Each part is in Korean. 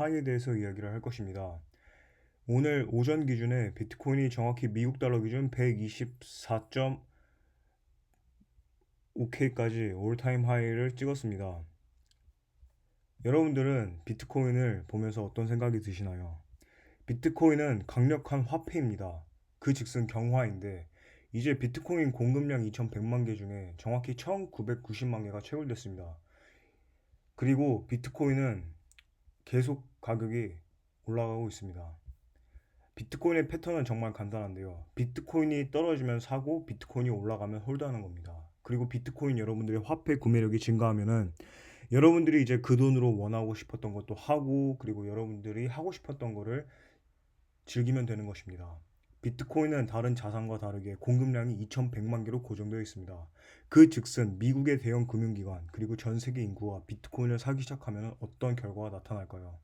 하이에 대해서 이야기를 할 것입니다. 오늘 오전 기준에 비트코인이 정확히 미국 달러 기준 124.5K까지 올타임 하이를 찍었습니다. 여러분들은 비트코인을 보면서 어떤 생각이 드시나요? 비트코인은 강력한 화폐입니다. 그 즉슨 경화인데 이제 비트코인 공급량 2,100만 개 중에 정확히 1,990만 개가 채굴됐습니다. 그리고 비트코인은 계속 가격이 올라가고 있습니다. 비트코인의 패턴은 정말 간단한데요. 비트코인이 떨어지면 사고 비트코인이 올라가면 홀드하는 겁니다. 그리고 비트코인 여러분들의 화폐 구매력이 증가하면은 여러분들이 이제 그 돈으로 원하고 싶었던 것도 하고 그리고 여러분들이 하고 싶었던 거를 즐기면 되는 것입니다. 비트코인은 다른 자산과 다르게 공급량이 2,100만 개로 고정되어 있습니다. 그 즉슨 미국의 대형 금융기관 그리고 전 세계 인구가 비트코인을 사기 시작하면 어떤 결과가 나타날까요?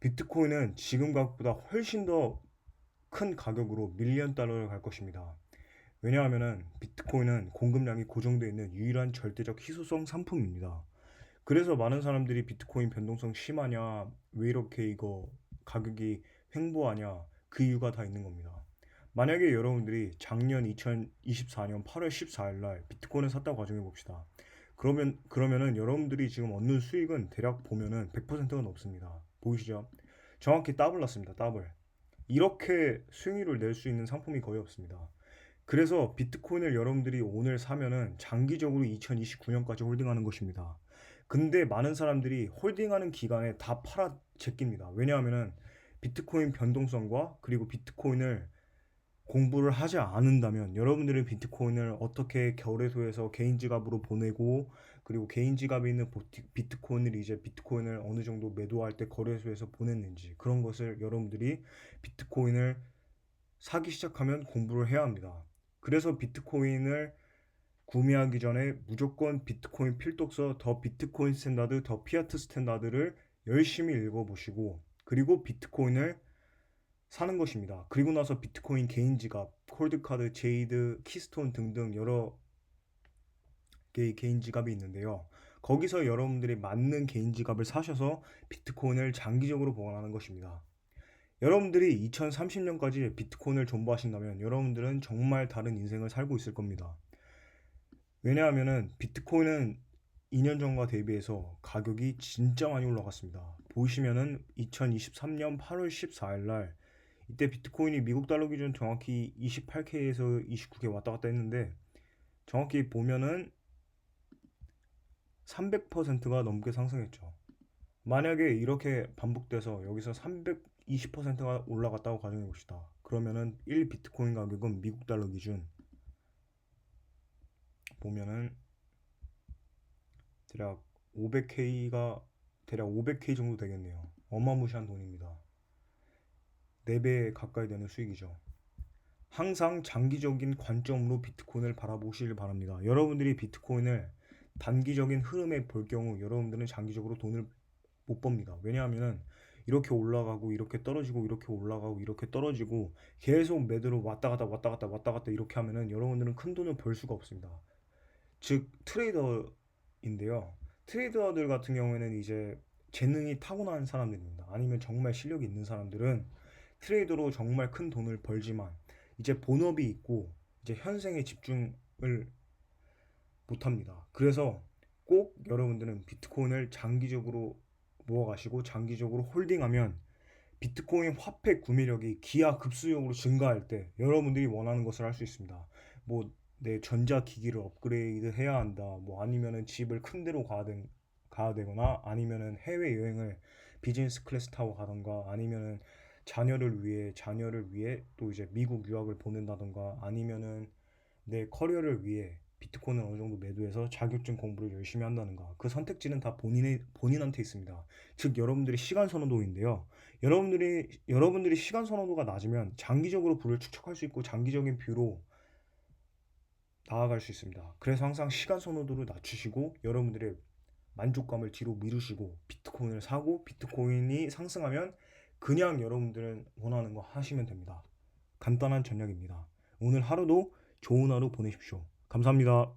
비트코인은 지금 가격보다 훨씬 더 큰 가격으로 밀리언 달러를 갈 것입니다. 왜냐하면 비트코인은 공급량이 고정되어 있는 유일한 절대적 희소성 상품입니다. 그래서 많은 사람들이 비트코인 변동성 심하냐, 왜 이렇게 이거 가격이 횡보하냐, 그 이유가 다 있는 겁니다. 만약에 여러분들이 작년 2024년 8월 14일 날 비트코인을 샀다고 가정해 봅시다. 그러면 그러면은 여러분들이 지금 얻는 수익은 대략 보면은 100%가 넘습니다. 보이시죠? 정확히 더블 났습니다. 더블. 이렇게 수익률을 낼 수 있는 상품이 거의 없습니다. 그래서 비트코인을 여러분들이 오늘 사면은 장기적으로 2029년까지 홀딩하는 것입니다. 근데 많은 사람들이 홀딩하는 기간에 다 팔아 제낍니다. 왜냐하면은 비트코인 변동성과 그리고 비트코인을 공부를 하지 않는다면 여러분들은 비트코인을 어떻게 거래소에서 개인 지갑으로 보내고 그리고 개인 지갑에 있는 비트코인을 이제 비트코인을 어느 정도 매도할 때 거래소에서 보냈는지 그런 것을 여러분들이 비트코인을 사기 시작하면 공부를 해야 합니다. 그래서 비트코인을 구매하기 전에 무조건 비트코인 필독서 더 비트코인 스탠다드 더 피아트 스탠다드를 열심히 읽어보시고 그리고 비트코인을 사는 것입니다. 그리고 나서 비트코인 개인 지갑, 콜드카드, 제이드, 키스톤 등등 여러 개의 개인 지갑이 있는데요. 거기서 여러분들이 맞는 개인 지갑을 사셔서 비트코인을 장기적으로 보관하는 것입니다. 여러분들이 2030년까지 비트코인을 존버하신다면 여러분들은 정말 다른 인생을 살고 있을 겁니다. 왜냐하면은 비트코인은 2년 전과 대비해서 가격이 진짜 많이 올라갔습니다. 보시면은 2023년 8월 14일 날 이때 비트코인이 미국 달러 기준 정확히 28K에서 29K 왔다 갔다 했는데 정확히 보면은 300%가 넘게 상승했죠. 만약에 이렇게 반복돼서 여기서 320%가 올라갔다고 가정해 봅시다. 그러면은 1 비트코인 가격은 미국 달러 기준 보면은 대략 500K가 대략 500K 정도 되겠네요. 어마무시한 돈입니다. 4배 가까이 되는 수익이죠. 항상 장기적인 관점으로 비트코인을 바라보시길 바랍니다. 여러분들이 비트코인을 단기적인 흐름에 볼 경우 여러분들은 장기적으로 돈을 못 법니다. 왜냐하면 이렇게 올라가고 이렇게 떨어지고 이렇게 올라가고 이렇게 떨어지고 계속 매도로 왔다 갔다 왔다 갔다 왔다 갔다 이렇게 하면은 여러분들은 큰 돈을 벌 수가 없습니다. 즉 트레이더인데요. 트레이더들 같은 경우에는 이제 재능이 타고난 사람들입니다. 아니면 정말 실력이 있는 사람들은 트레이더로 정말 큰 돈을 벌지만 이제 본업이 있고 이제 현생에 집중을 못합니다. 그래서 꼭 여러분들은 비트코인을 장기적으로 모아가시고 장기적으로 홀딩하면 비트코인 화폐 구매력이 기하급수적으로 증가할 때 여러분들이 원하는 것을 할 수 있습니다. 뭐 내 전자기기를 업그레이드 해야 한다. 뭐 아니면은 집을 큰 데로 가야, 되, 가야 되거나 아니면은 해외 여행을 비즈니스 클래스 타고 가던가 아니면은 자녀를 위해 자녀를 위해 또 이제 미국 유학을 보낸다던가 아니면은 내 커리어를 위해 비트코인을 어느 정도 매도해서 자격증 공부를 열심히 한다는가 그 선택지는 다 본인의 본인한테 있습니다. 즉 여러분들의 시간 선호도인데요. 여러분들이 여러분들이 시간 선호도가 낮으면 장기적으로 부를 축적할 수 있고 장기적인 뷰로 나아갈 수 있습니다. 그래서 항상 시간 선호도를 낮추시고 여러분들의 만족감을 뒤로 미루시고 비트코인을 사고 비트코인이 상승하면 그냥 여러분들은 원하는 거 하시면 됩니다. 간단한 전략입니다. 오늘 하루도 좋은 하루 보내십시오. 감사합니다.